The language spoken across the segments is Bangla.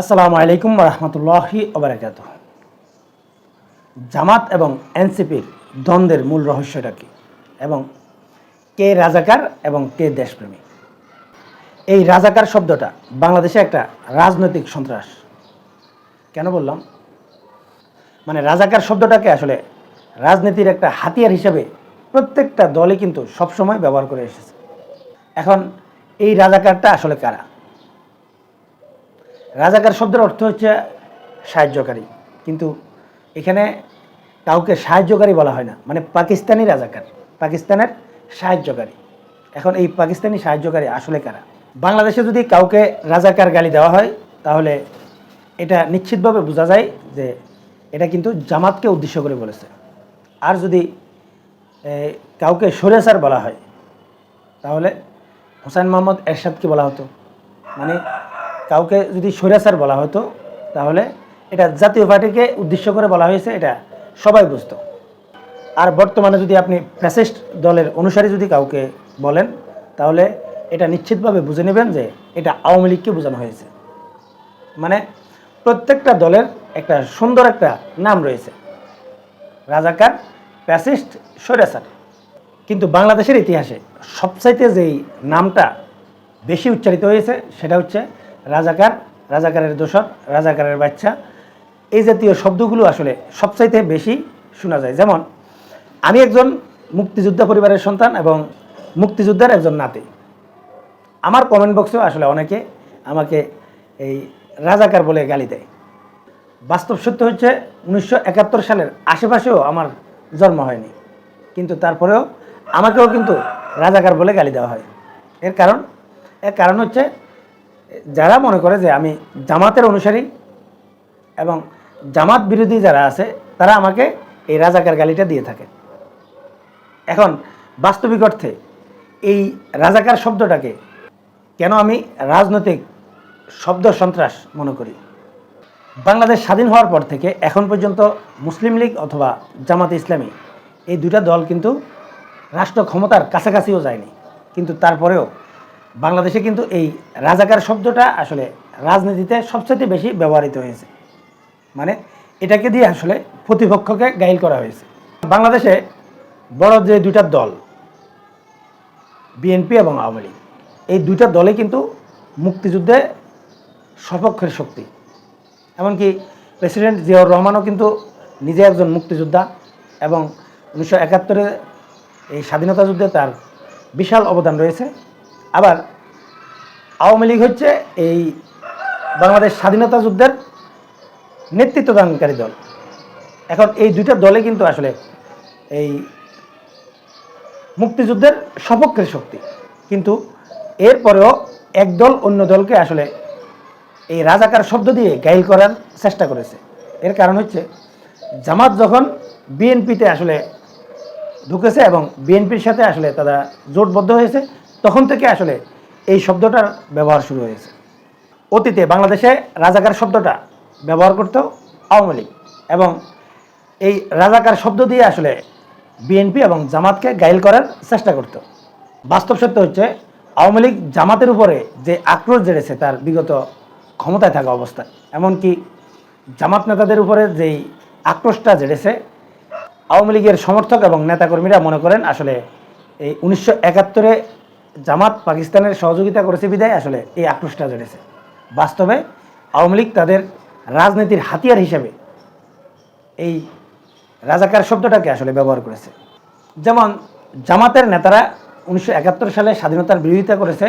আসসালামু আলাইকুম রহমতুল্লাহি ওবরাকাত জামাত এবং এনসিপির দ্বন্দ্বের মূল রহস্যটা কী? এবং কে রাজাকার এবং কে দেশপ্রেমী? এই রাজাকার শব্দটা বাংলাদেশে একটা রাজনৈতিক সন্ত্রাস। কেন বললাম? মানে রাজাকার শব্দটাকে আসলে রাজনীতির একটা হাতিয়ার হিসেবে প্রত্যেকটা দলই কিন্তু সবসময় ব্যবহার করে এসেছে। এখন এই রাজাকারটা আসলে কারা? রাজাকার শব্দের অর্থ হচ্ছে সাহায্যকারী। কিন্তু এখানে কাউকে সাহায্যকারী বলা হয় না। মানে পাকিস্তানি রাজাকার, পাকিস্তানের সাহায্যকারী। এখন এই পাকিস্তানি সাহায্যকারী আসলে কারা? বাংলাদেশে যদি কাউকে রাজাকার গালি দেওয়া হয়, তাহলে এটা নিশ্চিতভাবে বোঝা যায় যে এটা কিন্তু জামাতকে উদ্দেশ্য করে বলেছে। আর যদি কাউকে সরেসার বলা হয়, তাহলে হোসেন মোহাম্মদ এরশাদকে বলা হতো। মানে কাউকে যদি সৈরাসার বলা হতো, তাহলে এটা জাতীয় পার্টিকে উদ্দেশ্য করে বলা হয়েছে, এটা সবাই বুঝতো। আর বর্তমানে যদি আপনি ফ্যাসিস্ট দলের অনুসারী যদি কাউকে বলেন, তাহলে এটা নিশ্চিতভাবে বুঝে নেবেন যে এটা আওয়ামী লীগকে বোঝানো হয়েছে। মানে প্রত্যেকটা দলের একটা সুন্দর একটা নাম রয়েছে। রাজাকার প্যাসিস্ট সৈরাসার কিন্তু বাংলাদেশের ইতিহাসে সবচাইতে যেই নামটা বেশি উচ্চারিত হয়েছে, সেটা হচ্ছে রাজাকার, রাজাকারের দোসর রাজাকারের বাচ্চা। এই জাতীয় শব্দগুলো আসলে সবচাইতে বেশি শোনা যায়। যেমন, আমি একজন মুক্তিযোদ্ধা পরিবারের সন্তান এবং মুক্তিযোদ্ধার একজন নাতি। আমার কমেন্ট বক্সেও আসলে অনেকে আমাকে এই রাজাকার বলে গালি দেয়। বাস্তব সত্য হচ্ছে, উনিশশো একাত্তর সালের আশেপাশেও আমার জন্ম হয়নি। কিন্তু তারপরেও আমাকেও কিন্তু রাজাকার বলে গালি দেওয়া হয়। এর কারণ এর কারণ হচ্ছে যারা মনে করে যে আমি জামাতের অনুসারী এবং জামাত বিরোধী যারা আছে, তারা আমাকে এই রাজাকার গালিটা দিয়ে থাকে। এখন বাস্তবিক অর্থে এই রাজাকার শব্দটাকে কেন আমি রাজনৈতিক শব্দ সন্ত্রাস মনে করি? বাংলাদেশ স্বাধীন হওয়ার পর থেকে এখন পর্যন্ত মুসলিম লীগ অথবা জামাত ইসলামী এই দুটা দল কিন্তু রাষ্ট্র ক্ষমতার কাছাকাছিও যায়নি। কিন্তু তারপরেও বাংলাদেশে কিন্তু এই রাজাকার শব্দটা আসলে রাজনীতিতে সবচেয়ে বেশি ব্যবহৃত হয়েছে। মানে এটাকে দিয়ে আসলে প্রতিপক্ষকে গাইল করা হয়েছে। বাংলাদেশে বড় যে দুইটা দল, বিএনপি এবং আওয়ামী লীগ, এই দুইটা দলে কিন্তু মুক্তিযুদ্ধে সপক্ষের শক্তি। এমনকি প্রেসিডেন্ট জিয়াউর রহমানও কিন্তু নিজে একজন মুক্তিযোদ্ধা এবং উনিশশো একাত্তরে এই স্বাধীনতা যুদ্ধে তার বিশাল অবদান রয়েছে। আবার আওয়ামী লীগ হচ্ছে এই বাংলাদেশ স্বাধীনতা যুদ্ধের নেতৃত্বদানকারী দল। এখন এই দুইটা দলে কিন্তু আসলে এই মুক্তিযুদ্ধের সপক্ষের শক্তি। কিন্তু এরপরেও এক দল অন্য দলকে আসলে এই রাজাকার শব্দ দিয়ে গাইল করার চেষ্টা করেছে। এর কারণ হচ্ছে জামাত যখন বিএনপিতে আসলে ঢুকেছে এবং বিএনপির সাথে আসলে তারা জোটবদ্ধ হয়েছে তখন থেকে আসলে এই শব্দটার ব্যবহার শুরু হয়েছে। অতীতে বাংলাদেশে রাজাকার শব্দটা ব্যবহার করত আওয়ামী লীগ এবং এই রাজাকার শব্দ দিয়ে আসলে বিএনপি এবং জামাতকে গাইল করার চেষ্টা করত। বাস্তব সত্য হচ্ছে আওয়ামী লীগ জামাতের উপরে যে আক্রোশ জেড়েছে তার বিগত ক্ষমতায় থাকা অবস্থায়, এমনকি জামাত নেতাদের উপরে যেই আক্রোশটা জেড়েছে, আওয়ামী লীগের সমর্থক এবং নেতাকর্মীরা মনে করেন আসলে এই উনিশশো একাত্তরে জামাত পাকিস্তানের সহযোগিতা করেছে বিদায়, আসলে এই আক্রোশটা জেড়েছে। বাস্তবে আওয়ামী লীগ তাদের রাজনীতির হাতিয়ার হিসেবে এই রাজাকার শব্দটাকে আসলে ব্যবহার করেছে। যেমন, জামাতের নেতারা উনিশশো একাত্তর সালে স্বাধীনতার বিরোধিতা করেছে,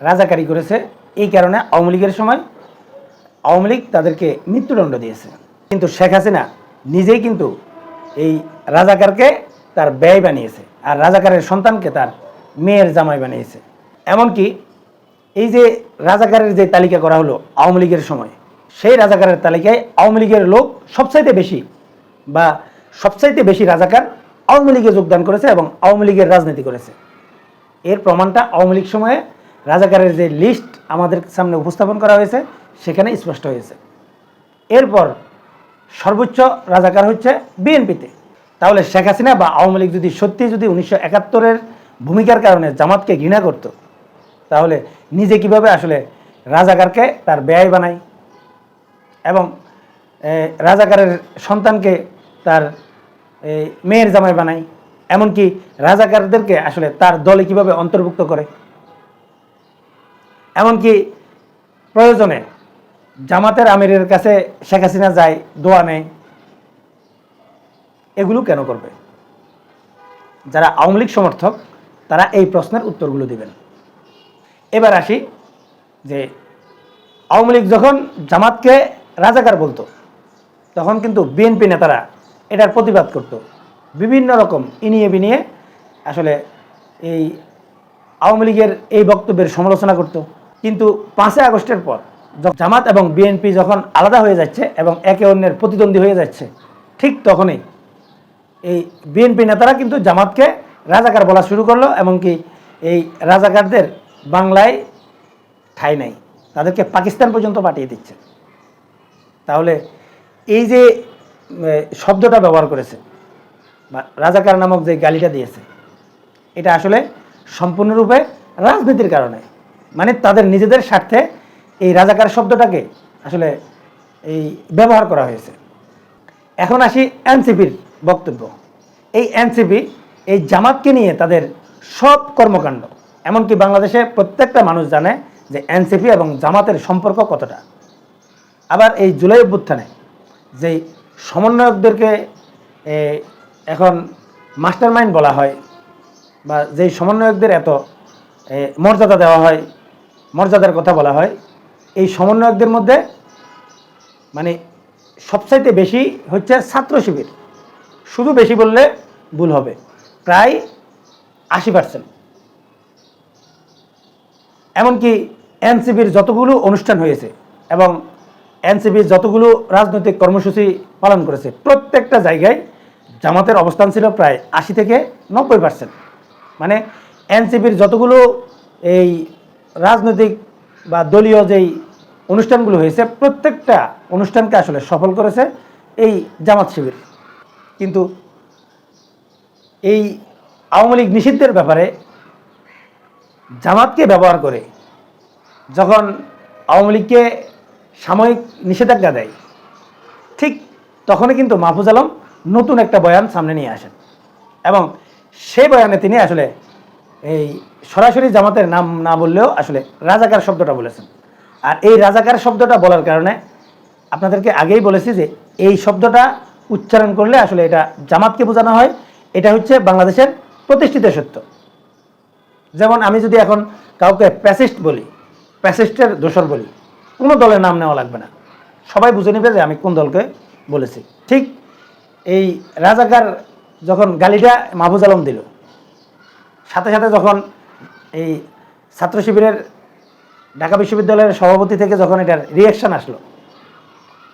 রাজাকারি করেছে, এই কারণে আওয়ামী লীগের সময় আওয়ামী লীগ তাদেরকে মৃত্যুদণ্ড দিয়েছে। কিন্তু শেখ হাসিনা নিজেই কিন্তু এই রাজাকারকে তার ব্যয় বানিয়েছে, আর রাজাকারের সন্তানকে তার মেয়ের জামাই বানিয়েছে। এমনকি এই যে রাজাকারের যে তালিকা করা হলো আওয়ামী লীগের সময়, সেই রাজাকারের তালিকায় আওয়ামী লীগের লোক সবচাইতে বেশি বা সবচাইতে বেশি রাজাকার আওয়ামী লীগে যোগদান করেছে এবং আওয়ামী লীগের রাজনীতি করেছে। এর প্রমাণটা আওয়ামী লীগ সময়ে রাজাকারের যে লিস্ট আমাদের সামনে উপস্থাপন করা হয়েছে, সেখানে স্পষ্ট হয়েছে। এরপর সর্বোচ্চ রাজাকার হচ্ছে বিএনপিতে। তাহলে শেখ হাসিনা বা আওয়ামী লীগ যদি সত্যি যদি উনিশশো একাত্তরের ভূমিকার কারণে জামাতকে ঘৃণা করত। তাহলে নিজে কীভাবে আসলে রাজাকারকে তার ব্যয় বানায় এবং রাজাকারের সন্তানকে তার মেয়ের জামাই বানায়, এমনকি রাজাকারদেরকে আসলে তার দলে কীভাবে অন্তর্ভুক্ত করে। এমনকি প্রয়োজনে জামাতের আমিরের কাছে শেখ হাসিনা যায় দোয়া নেয়, এগুলো কেন করবে? যারা আওয়ামী লীগ সমর্থক তারা এই প্রশ্নের উত্তরগুলো দিবেন। এবার আসি যে আওয়ামী লীগ যখন জামাতকে রাজাকার বলতো, তখন কিন্তু বিএনপি নেতারা এটার প্রতিবাদ করত। বিভিন্ন রকম ইনিয়ে বিনিয়ে আসলে এই আওয়ামী লীগের এই বক্তব্যের সমালোচনা করত। কিন্তু পাঁচই আগস্টের পর জামাত এবং বিএনপি যখন আলাদা হয়ে যাচ্ছে এবং একে অন্যের প্রতিদ্বন্দ্বী হয়ে যাচ্ছে, ঠিক তখনই এই বিএনপি নেতারা কিন্তু জামাতকে রাজাকার বলা শুরু করল এমনকি এই রাজাকারদের বাংলায় ঠাঁই নাই। তাদেরকে পাকিস্তান পর্যন্ত পাঠিয়ে দিচ্ছে। তাহলে এই যে শব্দটা ব্যবহার করেছে বা রাজাকার নামক যে গালিটা দিয়েছে, এটা আসলে সম্পূর্ণরূপে রাজনীতির কারণে। মানে তাদের নিজেদের স্বার্থে এই রাজাকার শব্দটাকে আসলে এই ব্যবহার করা হয়েছে। এখন আসি এনসিপির বক্তব্য। এই এনসিপি এই জামাতকে নিয়ে তাদের সব কর্মকাণ্ড। এমনকি বাংলাদেশে প্রত্যেকটা মানুষ জানে যে এনসিপি এবং জামাতের সম্পর্ক কতটা। আবার এই জুলাই অভ্যুত্থানে যেই সমন্বয়কদেরকে এখন মাস্টার মাইন্ড বলা হয়, বা যেই সমন্বয়কদের এত মর্যাদা দেওয়া হয়, মর্যাদার কথা বলা হয়, এই সমন্বয়কদের মধ্যে মানে সবচাইতে বেশি হচ্ছে ছাত্র শিবির। শুধু বেশি বললে ভুল হবে। প্রায় আশি পার্সেন্ট এমনকি এনসিপির যতগুলো অনুষ্ঠান হয়েছে এবং এনসিপির যতগুলো রাজনৈতিক কর্মসূচি পালন করেছে, প্রত্যেকটা জায়গায় জামাতের অবস্থান ছিল প্রায় আশি থেকে নব্বই পার্সেন্ট মানে এনসিপির যতগুলো এই রাজনৈতিক বা দলীয় যেই অনুষ্ঠানগুলো হয়েছে, প্রত্যেকটা অনুষ্ঠানকে আসলে সফল করেছে এই জামাত শিবির। কিন্তু এই আওয়ামী লীগ নিষিদ্ধের ব্যাপারে জামাতকে ব্যবহার করে যখন আওয়ামী লীগকে সাময়িক নিষেধাজ্ঞা দেয়, ঠিক তখনই কিন্তু মাহফুজ আলম নতুন একটা বয়ান সামনে নিয়ে আসেন। এবং সেই বয়ানে তিনি আসলে এই সরাসরি জামাতের নাম না বললেও আসলে রাজাকার শব্দটা বলেছেন। আর এই রাজাকার শব্দটা বলার কারণে আপনাদেরকে আগেই বলেছি যে এই শব্দটা উচ্চারণ করলে আসলে এটা জামাতকে বোঝানো হয় এটা হচ্ছে বাংলাদেশের প্রতিষ্ঠিত সত্য। যেমন আমি যদি এখন কাউকে প্যাসিস্ট বলি প্যাসিস্টের দোসর বলি, কোনো দলের নাম নেওয়া লাগবে না। সবাই বুঝে নেবে যে আমি কোন দলকে বলেছি। ঠিক এই রাজাকার যখন গালিটা মাহফুজ আলম দিল, সাথে সাথে যখন এই ছাত্র শিবিরের ঢাকা বিশ্ববিদ্যালয়ের সভাপতি থেকে যখন এটার রিয়াকশন আসলো,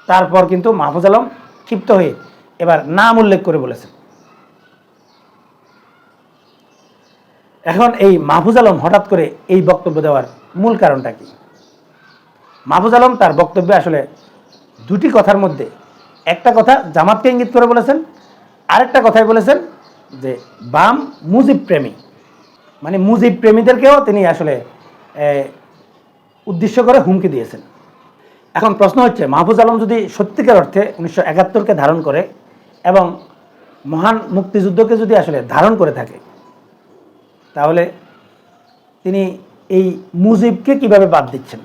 তারপর কিন্তু মাহফুজ আলম ক্ষিপ্ত হয়ে এবার নাম উল্লেখ করে বলেছেন। এখন এই মাহফুজ আলম হঠাৎ করে এই বক্তব্য দেওয়ার মূল কারণটা কি? মাহফুজ আলম তার বক্তব্যে আসলে দুটি কথার মধ্যে, একটা কথা জামাতকে ইঙ্গিত করে বলেছেন, আরেকটা কথাই বলেছেন যে বাম মুজিব প্রেমী। মানে মুজিব প্রেমীদেরকেও তিনি আসলে উদ্দেশ্য করে হুমকি দিয়েছেন। এখন প্রশ্ন হচ্ছে, মাহফুজ আলম যদি সত্যিকার অর্থে উনিশশো একাত্তরকে ধারণ করে এবং মহান মুক্তিযুদ্ধকে যদি আসলে ধারণ করে থাকে তাহলে তিনি এই মুজিবকে কীভাবে বাদ দিচ্ছেন?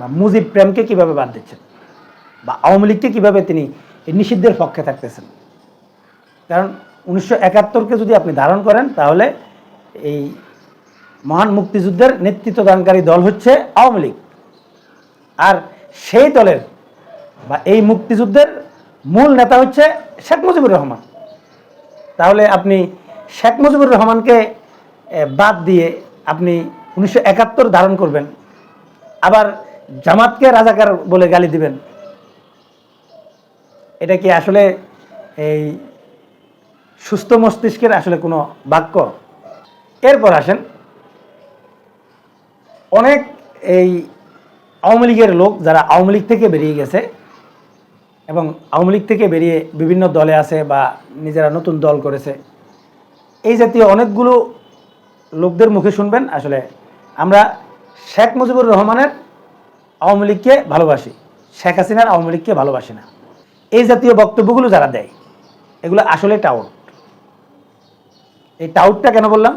বা মুজিব প্রেমকে কীভাবে বাদ দিচ্ছেন? বা আওয়ামী লীগকে কীভাবে তিনি নিষিদ্ধের পক্ষে থাকতেছেন? কারণ উনিশশো একাত্তরকে যদি আপনি ধারণ করেন, তাহলে এই মহান মুক্তিযুদ্ধের নেতৃত্বদানকারী দল হচ্ছে আওয়ামী লীগ। আর সেই দলের বা এই মুক্তিযুদ্ধের মূল নেতা হচ্ছে শেখ মুজিবুর রহমান। তাহলে আপনি শেখ মুজিবুর রহমানকে বাদ দিয়ে আপনি উনিশশো একাত্তর ধারণ করবেন, আবার জামাতকে রাজাকার বলে গালি দিবেন। এটা কি আসলে এই সুস্থ মস্তিষ্কের আসলে কোনো বাক্য? এরপর আসেন, অনেক এই আওয়ামী লীগের লোক যারা আওয়ামী লীগ থেকে বেরিয়ে গেছে এবং আওয়ামী লীগ থেকে বেরিয়ে বিভিন্ন দলে আছে বা নিজেরা নতুন দল করেছে, এই জাতীয় অনেকগুলো লোকদের মুখে শুনবেন, আসলে আমরা শেখ মুজিবুর রহমানের আওয়ামী লীগকে ভালোবাসি, শেখ হাসিনার আওয়ামী লীগকে ভালোবাসি না। এই জাতীয় বক্তব্যগুলো যারা দেয়, এগুলো আসলে টাউট। এই টাউটটা কেন বললাম?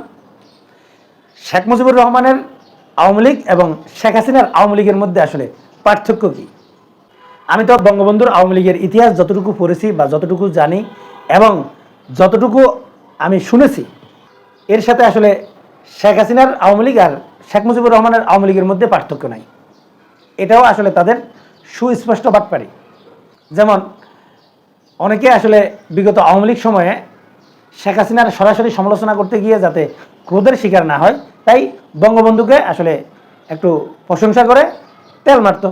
শেখ মুজিবুর রহমানের আওয়ামী লীগ এবং শেখ হাসিনার আওয়ামী লীগের মধ্যে আসলে পার্থক্য কী? আমি তো বঙ্গবন্ধুর আওয়ামী লীগের ইতিহাস যতটুকু পড়েছি বা যতটুকু জানি এবং যতটুকু আমি শুনেছি, এর সাথে আসলে শেখ হাসিনার আওয়ামী লীগ আর শেখ মুজিবুর রহমানের আওয়ামী লীগের মধ্যে পার্থক্য নাই। এটাও আসলে তাদের সুস্পষ্ট বাটপারি। যেমন, অনেকে আসলে বিগত আওয়ামী লীগ সময়ে শেখ হাসিনার সরাসরি সমালোচনা করতে গিয়ে যাতে ক্রোধের শিকার না হয়, তাই বঙ্গবন্ধুকে আসলে একটু প্রশংসা করে তেল মারত।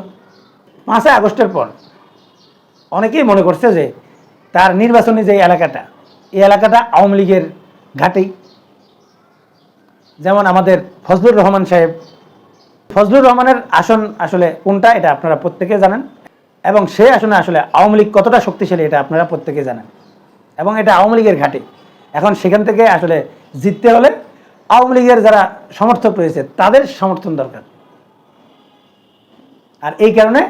পাঁচই আগস্টের পর অনেকেই মনে করছে যে, তার নির্বাচনী যে এলাকাটা, এই এলাকাটা আওয়ামী লীগের ঘাটেই যেমন আমাদের ফজলুর রহমান সাহেব, ফজলুর রহমানের আসন আসলে কোনটা এটা আপনারা প্রত্যেকে জানেন এবং সে আসনে আসলে আওয়ামী লীগ কতটা শক্তিশালী এটা আপনারা প্রত্যেকে জানেন এবং এটা আওয়ামী লীগের ঘাটে। এখন সেখান থেকে আসলে জিততে হলে আওয়ামী লীগের যারা সমর্থক রয়েছে তাদের সমর্থন দরকার। আর এই কারণে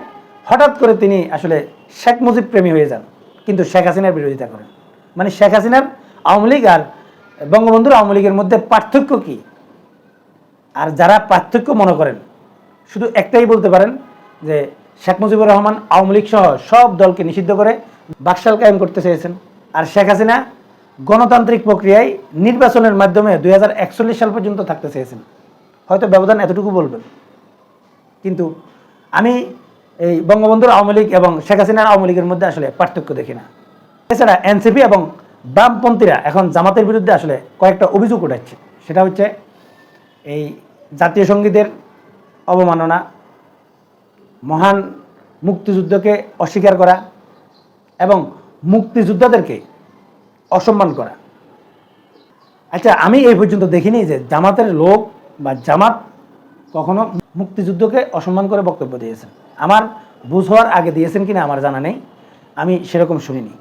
হঠাৎ করে তিনি আসলে শেখ মুজিব প্রেমী হয়ে যান, কিন্তু শেখ হাসিনার বিরোধিতা করেন। মানে শেখ হাসিনার আওয়ামী লীগ আর বঙ্গবন্ধুর আওয়ামী লীগের মধ্যে পার্থক্য কী? আর যারা পার্থক্য মনে করেন, শুধু একটাই বলতে পারেন যে শেখ মুজিবুর রহমান আওয়ামী লীগ সহ সব দলকে নিষিদ্ধ করে বাকশাল কায়েম করতে চেয়েছেন। আর শেখ হাসিনা গণতান্ত্রিক প্রক্রিয়ায় নির্বাচনের মাধ্যমে দুই হাজার একচল্লিশ সাল পর্যন্ত থাকতে চেয়েছেন। হয়তো ব্যবধান এতটুকু বলবেন। কিন্তু আমি এই বঙ্গবন্ধুর আওয়ামী লীগ এবং শেখ হাসিনার আওয়ামী লীগের মধ্যে আসলে পার্থক্য দেখি না। এছাড়া এনসিপি এবং বামপন্থীরা এখন জামাতের বিরুদ্ধে আসলে কয়েকটা অভিযোগ উঠাচ্ছে। সেটা হচ্ছে এই জাতীয় সঙ্গীতের অবমাননা, মহান মুক্তিযুদ্ধকে অস্বীকার করা এবং মুক্তিযোদ্ধাদেরকে অসম্মান করা। আচ্ছা আমি এই পর্যন্ত দেখিনি যে জামাতের লোক বা জামাত কখনো মুক্তিযুদ্ধকে অসম্মান করে বক্তব্য দিয়েছেন। আমার বুঝ হওয়ার আগে দিয়েছেন কিনা আমার জানা নেই। আমি সেরকম শুনিনি।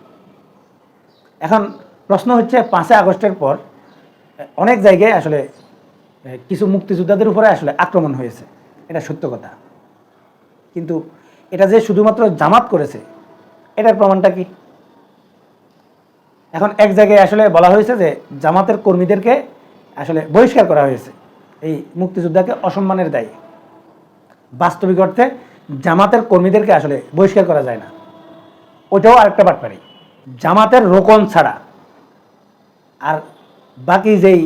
এখন প্রশ্ন হচ্ছে, পাঁচই আগস্টের পর অনেক জায়গায় আসলে কিছু মুক্তিযোদ্ধাদের উপরে আসলে আক্রমণ হয়েছে। এটা সত্য কথা। কিন্তু এটা যে শুধুমাত্র জামাত করেছে, এটার প্রমাণটা কি? এখন এক জায়গায় আসলে বলা হয়েছে যে জামাতের কর্মীদেরকে আসলে বহিষ্কার করা হয়েছে। এই মুক্তিযোদ্ধাকে অসম্মানের দায়ী। বাস্তবিক অর্থে জামাতের কর্মীদেরকে আসলে বহিষ্কার করা যায় না। ওটাও আরেকটা বাটপারি। জামাতের রোকন ছাড়া আর বাকি যেই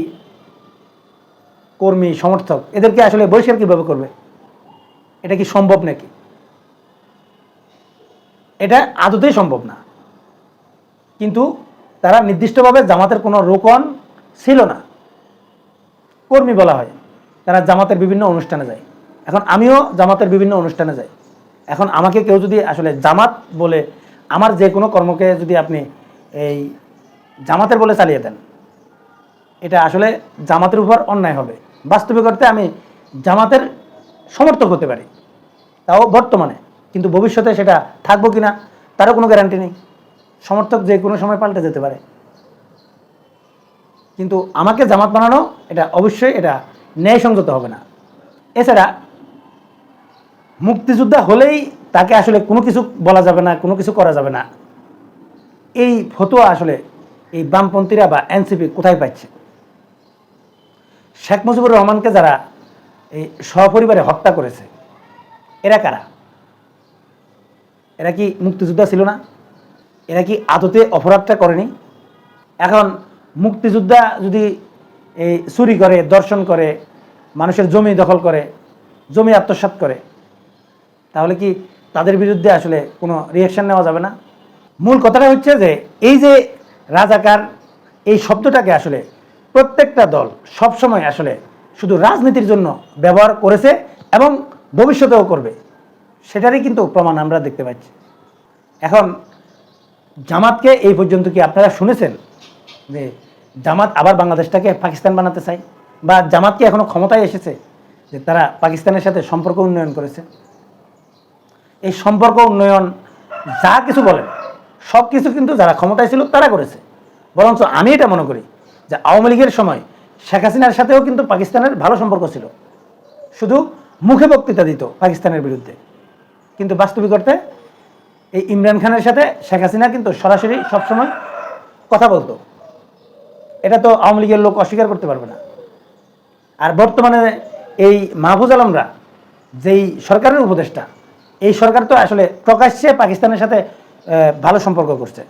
কর্মী, সমর্থক, এদেরকে আসলে বহিষ্কার কীভাবে করবে? এটা কি সম্ভব নাকি? এটা আদতেই সম্ভব না। কিন্তু তারা নির্দিষ্টভাবে জামাতের কোনো রোকন ছিল না। কর্মী বলা হয়, তারা জামাতের বিভিন্ন অনুষ্ঠানে যায়। এখন আমিও জামাতের বিভিন্ন অনুষ্ঠানে যাই। এখন আমাকে কেউ যদি আসলে জামাত বলে, আমার যে কোনো কর্মকে যদি আপনি এই জামাতের বলে চালিয়ে দেন, এটা আসলে জামাতের উপর অন্যায় হবে। বাস্তবিক অর্থে আমি জামাতের সমর্থক হতে পারি। তাও বর্তমানে। কিন্তু ভবিষ্যতে সেটা থাকব কি না তারও কোনো গ্যারান্টি নেই। সমর্থক যে কোনো সময় পাল্টে যেতে পারে। কিন্তু আমাকে জামাত বানানো, এটা অবশ্যই এটা ন্যায়সঙ্গত হবে না। এছাড়া মুক্তিযোদ্ধা হলেই তাকে আসলে কোনো কিছু বলা যাবে না, কোনো কিছু করা যাবে না। এই ফতোয়া আসলে এই বামপন্থীরা বা এনসিপি কোথায় পাচ্ছে? শেখ মুজিবুর রহমানকে যারা এই সপরিবারে হত্যা করেছে, এরা কারা? এরা কি মুক্তিযোদ্ধা ছিল না? এরা কি আদতে অপরাধটা করেনি? এখন মুক্তিযোদ্ধা যদি এই চুরি করে, দর্শন করে, মানুষের জমি দখল করে, জমি আত্মসাৎ করে, তাহলে কি তাদের বিরুদ্ধে আসলে কোনো রিয়াকশন নেওয়া যাবে না? মূল কথাটা হচ্ছে যে, এই যে রাজাকার, এই শব্দটাকে আসলে প্রত্যেকটা দল সবসময় আসলে শুধু রাজনীতির জন্য ব্যবহার করেছে এবং ভবিষ্যতেও করবে। সেটারই কিন্তু প্রমাণ আমরা দেখতে পাচ্ছি। এখন জামাতকে এই পর্যন্ত কি আপনারা শুনেছেন যে জামাত আবার বাংলাদেশটাকে পাকিস্তান বানাতে চায়? বা জামাত কি এখনও ক্ষমতায় এসেছে যে তারা পাকিস্তানের সাথে সম্পর্ক উন্নয়ন করেছে? এই সম্পর্ক উন্নয়ন যা কিছু বলেন সব কিছু কিন্তু যারা ক্ষমতায় ছিল তারা করেছে। বরঞ্চ আমি এটা মনে করি যে আওয়ামী লীগের সময় শেখ হাসিনার সাথেও কিন্তু পাকিস্তানের ভালো সম্পর্ক ছিল। শুধু মুখে বক্তৃতা দিত পাকিস্তানের বিরুদ্ধে। কিন্তু বাস্তবিক অর্থে এই ইমরান খানের সাথে শেখ হাসিনা কিন্তু সরাসরি সবসময় কথা বলতো। এটা তো আওয়ামী লীগের লোক অস্বীকার করতে পারবে না। আর বর্তমানে এই মাহফুজ আলমরা যেই সরকারের উপদেষ্টা, এই সরকার তো আসলে প্রকাশ্যে পাকিস্তানের সাথে ভালো সম্পর্ক করছে।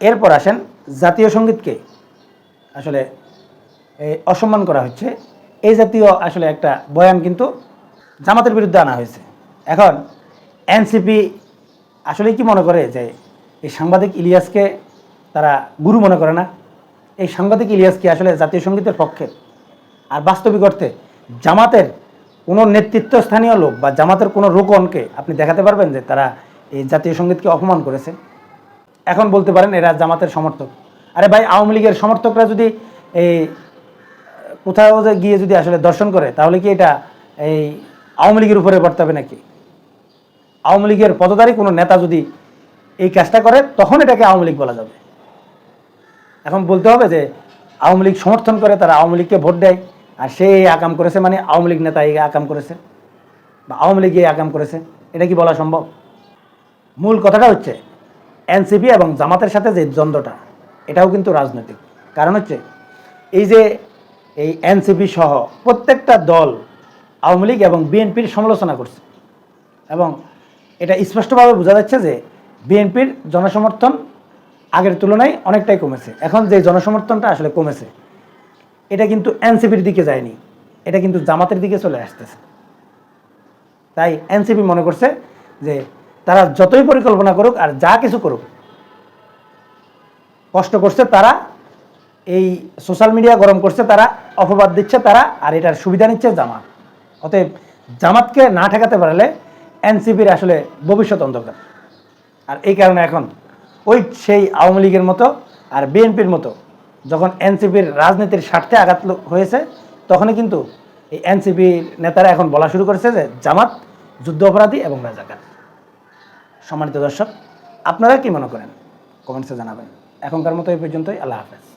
এরপর আসেন জাতীয় সঙ্গীতকে আসলে অসম্মান করা হচ্ছে। এই জাতীয় আসলে একটা বয়ান কিন্তু জামাতের বিরুদ্ধে আনা হয়েছে। এখন এনসিপি আসলে কি মনে করে যে এই সাংবাদিক ইলিয়াসকে তারা গুরু মনে করে না? এই সাংবাদিক ইলিয়াস কি আসলে জাতীয় সঙ্গীতের পক্ষে? আর বাস্তবিক অর্থে জামাতের কোনো নেতৃত্ব স্থানীয় লোক বা জামাতের কোনো রোকনকে আপনি দেখাতে পারবেন যে তারা এই জাতীয় সঙ্গীতকে অপমান করেছে? এখন বলতে পারেন এরা জামাতের সমর্থক। আরে ভাই, আওয়ামী লীগের সমর্থকরা যদি এই, কোথাও গিয়ে যদি আসলে দর্শন করে, তাহলে কি এটা এই আওয়ামী লীগের উপরে বর্তাবে নাকি? আওয়ামী লীগের পদধারী কোনো নেতা যদি এই কাজটা করে, তখন এটাকে আওয়ামী লীগ বলা যাবে। এখন বলতে হবে যে, আওয়ামী লীগ সমর্থন করে, তারা আওয়ামী লীগকে ভোট দেয়, আর সে এই আকাম করেছে মানে আওয়ামী লীগ নেতা এই আকাম করেছে, বা আওয়ামী লীগ এই আকাম করেছে, এটা কি বলা সম্ভব? মূল কথাটা হচ্ছে, এনসিপি এবং জামাতের সাথে যে দ্বন্দ্বটা এটাও কিন্তু রাজনৈতিক। কারণ হচ্ছে, এই যে এই এনসিপি সহ প্রত্যেকটা দল আওয়ামী লীগ এবং বিএনপির সমালোচনা করছে, এবং এটা স্পষ্টভাবে বোঝা যাচ্ছে যে বিএনপির জনসমর্থন আগের তুলনায় অনেকটাই কমেছে। এখন যে জনসমর্থনটা আসলে কমেছে, এটা কিন্তু এনসিপির দিকে যায়নি, এটা কিন্তু জামাতের দিকে চলে আসতেছে। তাই এনসিপি মনে করছে যে তারা যতই পরিকল্পনা করুক আর যা কিছু করুক কষ্ট করছে, তারা এই সোশ্যাল মিডিয়া গরম করছে, তারা অপবাদ দিচ্ছে, তারা আর এটার সুবিধা নিচ্ছে জামাত। অতএব জামাতকে না ঠেকাতে পারলে এনসিপির আসলে ভবিষ্যৎ অন্ধকার। আর এই কারণে এখন ওই সেই আওয়ামী লীগের মতো আর বিএনপির মতো যখন এনসিপির রাজনীতির স্বার্থে আঘাত হয়েছে, তখনই কিন্তু এই এনসিপির নেতারা এখন বলা শুরু করেছে যে জামাত যুদ্ধ অপরাধী এবং রাজাকার। সম্মানিত দর্শক, আপনারা কি মনে করেন? কমেন্টসে জানাবেন। এখনকার মতো এই পর্যন্তই আল্লাহ হাফেজ।